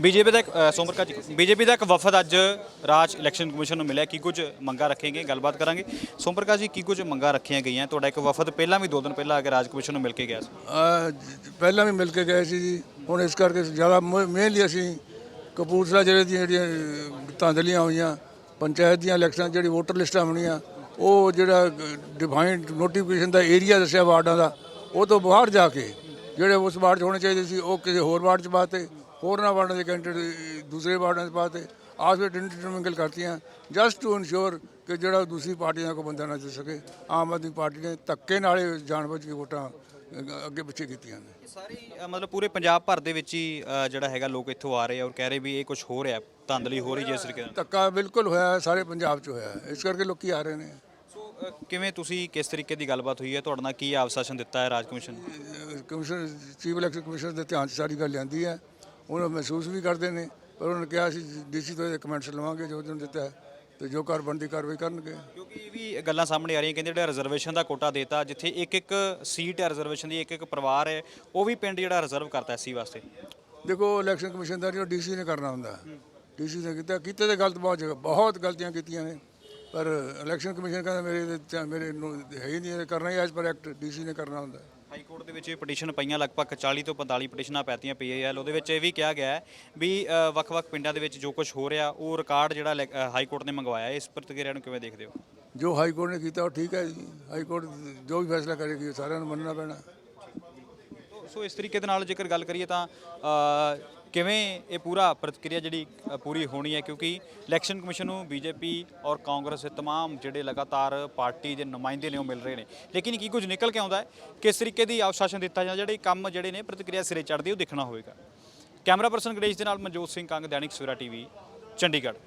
BJP ਦਾ ਇੱਕ, ਅ, ਸੋਮ Prakash ji BJP ਦਾ ਇੱਕ ਵਫਦ ਅੱਜ ਰਾਜ ਇਲੈਕਸ਼ਨ ਕਮਿਸ਼ਨ ਨੂੰ ਮਿਲਿਆ ਕੀ ਕੁਝ ਮੰਗਾਂ ਰੱਖੀਆਂ ਗਈਆਂ ਗੱਲਬਾਤ ਕਰਾਂਗੇ। ਸੋਮ ਪ੍ਰਕਾਸ਼ ਜੀ ਕੀ ਕੁਝ ਮੰਗਾਂ ਰੱਖੀਆਂ ਗਈਆਂ? ਤੁਹਾਡਾ ਇੱਕ ਵਫਦ ਪਹਿਲਾਂ ਵੀ ਦੋ ਦਿਨ ਪਹਿਲਾਂ ਆ ਕੇ ਰਾਜ ਕਮਿਸ਼ਨ ਨੂੰ ਮਿਲ ਕੇ ਗਿਆ ਸੀ। ਆ, ਜ- ਪਹਿਲਾਂ ਵੀ ਮਿਲ ਕੇ ਗਏ ਸੀ ਜੀ। ਹੁਣ ਇਸ ਕਰਕੇ ਜ਼ਿਆਦਾ ਮੇਨਲੀ ਅਸੀਂ ਕਪੂਰਥਲਾ ਜ਼ਿਲ੍ਹੇ ਦੀਆਂ ਜਿਹੜੀਆਂ ਧਾਂਦਲੀਆਂ ਹੋਈਆਂ ਪੰਚਾਇਤ ਦੀਆਂ ਇਲੈਕਸ਼ਨਾਂ ਜਿਹੜੀ ਵੋਟਰ ਲਿਸਟਾਂ ਬਣੀਆਂ ਉਹ ਜਿਹੜਾ ਡਿਫਾਈਨਡ ਨੋਟੀਫਿਕੇਸ਼ਨ ਦਾ ਏਰੀਆ ਦੱਸਿਆ ਵਾਰਡਾਂ ਦਾ ਉਹ ਤੋਂ ਬਾਹਰ ਜਾ ਕੇ ਜਿਹੜੇ ਉਸ ਵਾਰਡ 'ਚ ਹੋਣੇ ਚਾਹੀਦੇ ਸੀ ਉਹ ਕਿਸੇ ਹੋਰ ਵਾਰਡ 'ਚ ਪਾਤੇ। ਹੋਰਨਾਂ ਵਾਰਡਾਂ ਦੇ ਕੈਂਡੀਡੇਟ ਦੂਸਰੇ ਵਾਰਡਾਂ 'ਚ ਪਾਤੇ ਆਸ ਵਿੱਚ ਇੰਟਰਮਿੰਗਲ ਕਰਤੀਆਂ ਜਸਟ ਟੂ ਇਨਸ਼ੋਰ ਕਿ ਜਿਹੜਾ ਦੂਸਰੀ ਪਾਰਟੀਆਂ ਕੋ ਬੰਦਾ ਨਾ ਜਿੱਤ ਸਕੇ। ਆਮ ਆਦਮੀ ਪਾਰਟੀ ਨੇ ਧੱਕੇ ਨਾਲੇ ਜਾਣਬੁੱਝ ਕੇ ਵੋਟਾਂ ਅੱਗੇ ਪਿੱਛੇ ਕੀਤੀਆਂ ਨੇ। ਸਾਰੀ ਮਤਲਬ ਪੂਰੇ ਪੰਜਾਬ ਭਰ ਦੇ ਵਿੱਚ ਹੀ ਜਿਹੜਾ ਹੈਗਾ ਲੋਕ ਇੱਥੋਂ ਆ ਰਹੇ ਆ ਔਰ ਕਹਿ ਰਹੇ ਵੀ ਇਹ ਕੁਝ ਹੋ ਰਿਹਾ ਧਾਂਦਲੀ ਹੋ ਰਹੀ ਜਿਸ ਤਰੀਕੇ ਨਾਲ। ਧੱਕਾ ਬਿਲਕੁਲ ਹੋਇਆ ਸਾਰੇ ਪੰਜਾਬ 'ਚ ਹੋਇਆ। ਇਸ ਕਰਕੇ ਲੋਕੀ ਆ ਰਹੇ ਨੇ। ਸੋ ਕਿਵੇਂ ਤੁਸੀਂ ਕਿਸ ਤਰੀਕੇ ਦੀ ਗੱਲਬਾਤ ਹੋਈ ਹੈ? ਤੁਹਾਡੇ ਨਾਲ ਕੀ ਆਵਸ਼ਾਸਨ ਦਿੱਤਾ ਹੈ ਰਾਜ commission commission chief election commissioner ਦੇ ਧਿਆਨ 'ਚ ਸਾਰੀ ਗੱਲ ਲਿਆਂਦੀ ਹੈ। ਉਹਨਾਂ ਮਹਿਸੂਸ ਵੀ ਕਰਦੇ ਨੇ ਪਰ ਉਹਨਾਂ ਨੇ ਕਿਹਾ ਸੀ ਡੀਸੀ ਤੋਂ ਇਹ ਕਮੈਂਟਸ ਲਵਾਂਗੇ ਜੋ ਉਹਨਾਂ ਦਿੱਤਾ ਹੈ ਤੇ ਜੋ ਕਾਰ ਬਣਦੀ ਕਾਰਵਾਈ ਕਰਨਗੇ। ਕਿਉਂਕਿ ਇਹ ਵੀ ਗੱਲਾਂ ਸਾਹਮਣੇ ਆ ਰਹੀਆਂ ਕਹਿੰਦੇ ਜਿਹੜਾ ਰਿਜ਼ਰਵੇਸ਼ਨ ਦਾ ਕੋਟਾ ਦੇਤਾ ਜਿੱਥੇ ਇੱਕ ਇੱਕ ਸੀਟ ਹੈ ਰਿਜ਼ਰਵੇਸ਼ਨ ਦੀ ਇੱਕ ਇੱਕ ਪਰਿਵਾਰ ਹੈ ਉਹ ਵੀ ਪਿੰਡ ਜਿਹੜਾ ਰਿਜ਼ਰਵ ਕਰਤਾ ਐਸੀ ਵਾਸਤੇ। ਦੇਖੋ ਇਲੈਕਸ਼ਨ ਕਮਿਸ਼ਨ ਦਾ ਜਿਹੜਾ ਡੀਸੀ ਨੇ ਕਰਨਾ ਹੁੰਦਾ ਡੀਸੀ ਨੇ ਕੀਤਾ ਕੀਤੇ ਤੇ ਗਲਤ ਬਹੁਤ ਜਗ੍ਹਾ ਬਹੁਤ ਗਲਤੀਆਂ ਕੀਤੀਆਂ ਨੇ ਪਰ ਇਲੈਕਸ਼ਨ ਕਮਿਸ਼ਨ ਕਹਿੰਦਾ ਮੇਰੇ ਮੇਰੇ ਨੂੰ ਹੈ ਹੀ ਨਹੀਂ ਕਰਨਾ ਹੀ ਐਸ ਪਰ ਐਕਟ ਡੀਸੀ ਨੇ ਕਰਨਾ ਹੁੰਦਾ ਦੇ ਵਿੱਚ ਇਹ ਪਟੀਸ਼ਨ ਪਈਆਂ ਲਗਭਗ 40 ਤੋਂ 45 ਪਟੀਸ਼ਨਾਂ ਪੈਤੀਆਂ ਪੀਆਈਐਲ ਉਹਦੇ ਵਿੱਚ ਇਹ ਵੀ ਕਿਹਾ ਗਿਆ ਹੈ ਵੀ ਅ, ਵੱਖ-ਵੱਖ ਪਿੰਡਾਂ ਦੇ ਵਿੱਚ ਜੋ ਕੁਝ ਹੋ ਰਿਹਾ ਉਹ ਰਿਕਾਰਡ ਜਿਹੜਾ ਲੈ- ਅ, ਹਾਈ ਕੋਰਟ ਨੇ ਮੰਗਵਾਇਆ। ਹੈ। ਇਸ ਪ੍ਰਤੀਕਿਰਿਆ ਨੂੰ ਕਿਵੇਂ ਦੇਖਦੇ ਹੋ? ਜੋ ਹਾਈ ਕੋਰਟ ਨੇ ਕੀਤਾ ਉਹ ਠੀਕ ਹੈ ਜੀ। ਹਾਈ ਕੋਰਟ ਜੋ ਵੀ ਫੈਸਲਾ ਕਰੇਗੀ ਉਹ ਸਾਰਿਆਂ ਨੂੰ ਮੰਨਣਾ ਪੈਣਾ। ਸੋ ਇਸ ਤਰੀਕੇ ਦੇ ਨਾਲ ਜੇਕਰ ਗੱਲ ਕਰੀਏ ਤਾਂ ਅ, ਕਿਵੇਂ ਇਹ ਪੂਰਾ ਪ੍ਰਤੀਕਿਰਿਆ ਜਿਹੜੀ ਅ, ਪੂਰੀ ਹੋਣੀ ਹੈ ਕਿਉਂਕਿ ਇਲੈਕਸ਼ਨ ਕਮਿਸ਼ਨ ਨੂੰ ਬੀਜੇਪੀ ਔਰ ਕਾਂਗਰਸ ਦੇ तमाम ਜਿਹੜੇ ਲਗਾਤਾਰ ਪਾਰਟੀ ਦੇ ਨੁਮਾਇੰਦੇ ਨੇ ਉਹ ਮਿਲ ਰਹੇ ਨੇ ਲੇਕਿਨ ਕੀ ਕੁਝ ਨਿਕਲ ਕੇ ਆਉਂਦਾ ਹੈ ਕਿਸ ਤਰੀਕੇ ਦੀ ਆਸ਼ਵਾਸਨ ਦਿੱਤਾ ਜਾਂਦਾ ਜਿਹੜੇ ਕੰਮ ਜਿਹੜੇ ਨੇ ਪ੍ਰਤੀਕਿਰਿਆ ਸਿਰੇ ਚੜ੍ਹਦੀ ਉਹ ਦੇਖਣਾ ਹੋਵੇਗਾ ਕੈਮਰਾ ਪਰਸਨ ਗਣੇਸ਼ ਦੇ ਨਾਲ ਮਨਜੋਤ ਸਿੰਘ ਕੰਗ ਦੈਨਿਕ ਸਵੇਰਾ ਟੀਵੀ ਚੰਡੀਗੜ੍ਹ